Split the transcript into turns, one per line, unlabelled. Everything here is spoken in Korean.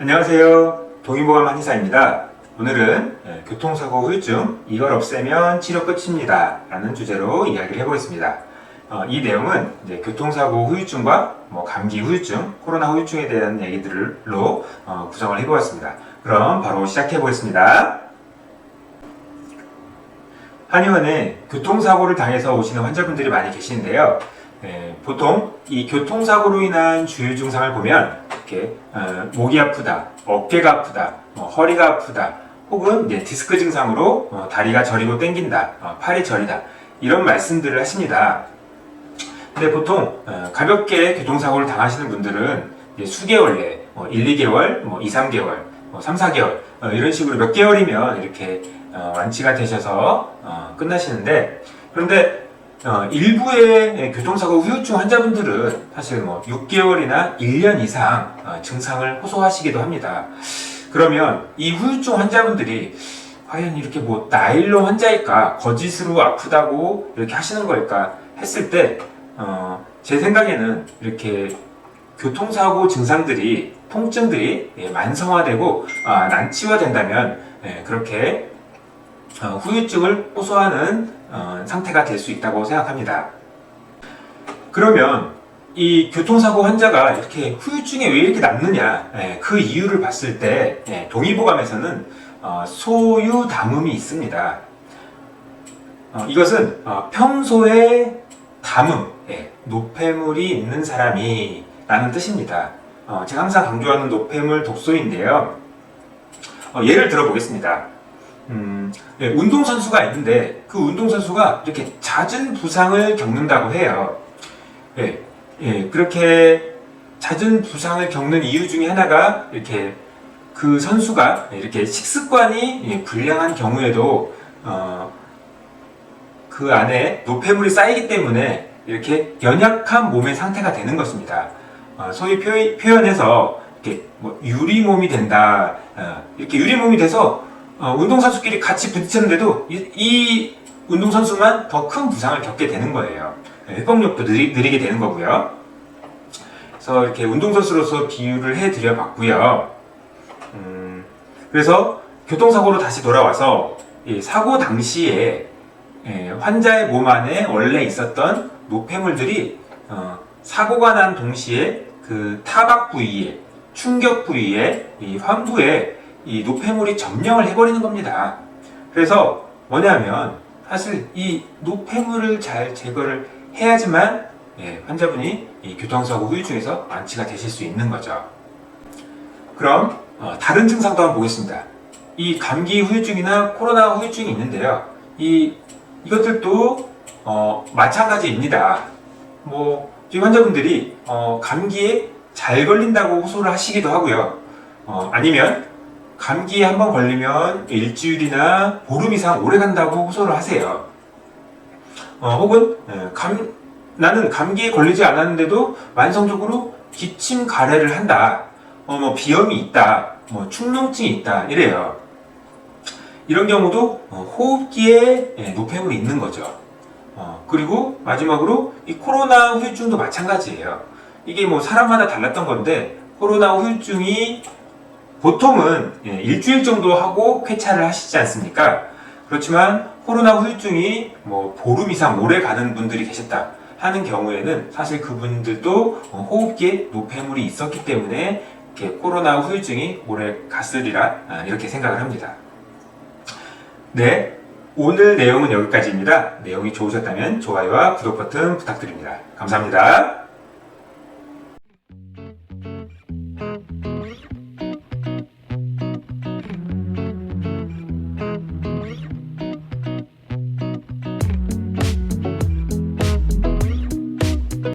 안녕하세요. 동의보감 한의사입니다. 오늘은 예, 교통사고 후유증 이걸 없애면 치료 끝입니다. 라는 주제로 이야기를 해보겠습니다. 어, 이 내용은 교통사고 후유증과 뭐 감기 후유증, 코로나 후유증에 대한 얘기들로 어, 구성을 해보았습니다. 그럼 바로 시작해 보겠습니다. 한의원에 교통사고를 당해서 오시는 환자분들이 많이 계시는데요. 예, 보통 이 교통사고로 인한 주요 증상을 보면 이렇게 어, 목이 아프다, 어깨가 아프다, 뭐 허리가 아프다, 혹은 이제 디스크 증상으로 어, 다리가 저리고 땡긴다, 어, 팔이 저리다 이런 말씀들을 하십니다. 근데 보통 어, 가볍게 교통사고를 당하시는 분들은 수개월 내에 뭐 1, 2개월, 뭐 2, 3개월, 뭐 3, 4개월 어, 이런 식으로 몇 개월이면 이렇게 어, 완치가 되셔서 어, 끝나시는데 그런데 어, 일부의 교통사고 후유증 환자분들은 사실 뭐 6개월이나 1년 이상 어, 증상을 호소하시기도 합니다. 그러면 이 후유증 환자분들이 과연 이렇게 뭐 나일로 환자일까 거짓으로 아프다고 이렇게 하시는 걸까 했을 때 어, 제 생각에는 이렇게 교통사고 증상들이 통증들이 예, 만성화되고 아, 난치화된다면 예, 그렇게 어, 후유증을 호소하는 어, 상태가 될 수 있다고 생각합니다. 그러면 이 교통사고 환자가 이렇게 후유증에 왜 이렇게 남느냐 예, 그 이유를 봤을 때 예, 동의보감에서는 어, 소유 담음이 있습니다. 어, 이것은 어, 평소에 담음, 예, 노폐물이 있는 사람이 라는 뜻입니다. 어, 제가 항상 강조하는 노폐물 독소인데요. 어, 예를 들어보겠습니다. 음, 예, 운동선수가 있는데 그 운동선수가 이렇게 잦은 부상을 겪는다고 해요. 예, 예, 그렇게 잦은 부상을 겪는 이유 중에 하나가 이렇게 그 선수가 이렇게 식습관이 예, 불량한 경우에도 어, 그 안에 노폐물이 쌓이기 때문에 이렇게 연약한 몸의 상태가 되는 것입니다. 어, 소위 표현, 표현해서 이렇게 뭐 유리몸이 된다. 어, 이렇게 유리몸이 돼서 어, 운동선수끼리 같이 부딪혔는데도 이, 이 운동선수만 더 큰 부상을 겪게 되는 거예요. 네, 회복력도 느리, 느리게 되는 거고요. 그래서 이렇게 운동선수로서 비유를 해드려 봤고요. 음, 그래서 교통사고로 다시 돌아와서 이 사고 당시에 예, 환자의 몸 안에 원래 있었던 노폐물들이 어, 사고가 난 동시에 그 타박 부위에 충격 부위에 이 환부에 이 노폐물이 점령을 해버리는 겁니다. 그래서 뭐냐면 사실 이 노폐물을 잘 제거를 해야지만 예, 환자분이 이 교통사고 후유증에서 완치가 되실 수 있는 거죠. 그럼 어, 다른 증상도 한번 보겠습니다. 이 감기 후유증이나 코로나 후유증이 있는데요. 이 이것들도 어, 마찬가지입니다. 뭐 지금 환자분들이 어, 감기에 잘 걸린다고 호소를 하시기도 하고요. 어, 아니면 감기에 한 번 걸리면 일주일이나 보름 이상 오래 간다고 호소를 하세요. 어, 혹은 예, 감, 나는 감기에 걸리지 않았는데도 만성적으로 기침 가래를 한다. 어, 뭐 비염이 있다. 뭐 축농증이 있다. 이래요. 이런 경우도 어, 호흡기에 예, 노폐물이 있는 거죠. 어, 그리고 마지막으로 이 코로나 후유증도 마찬가지예요. 이게 뭐 사람마다 달랐던 건데 코로나 후유증이 보통은 예, 일주일 정도 하고 쾌차를 하시지 않습니까? 그렇지만 코로나 후유증이 뭐 보름 이상 오래 가는 분들이 계셨다 하는 경우에는 사실 그분들도 어, 호흡기에 노폐물이 있었기 때문에 이렇게 코로나 후유증이 오래 갔으리라 아, 이렇게 생각을 합니다. 네, 오늘 내용은 여기까지입니다. 내용이 좋으셨다면 좋아요와 구독 버튼 부탁드립니다. 감사합니다.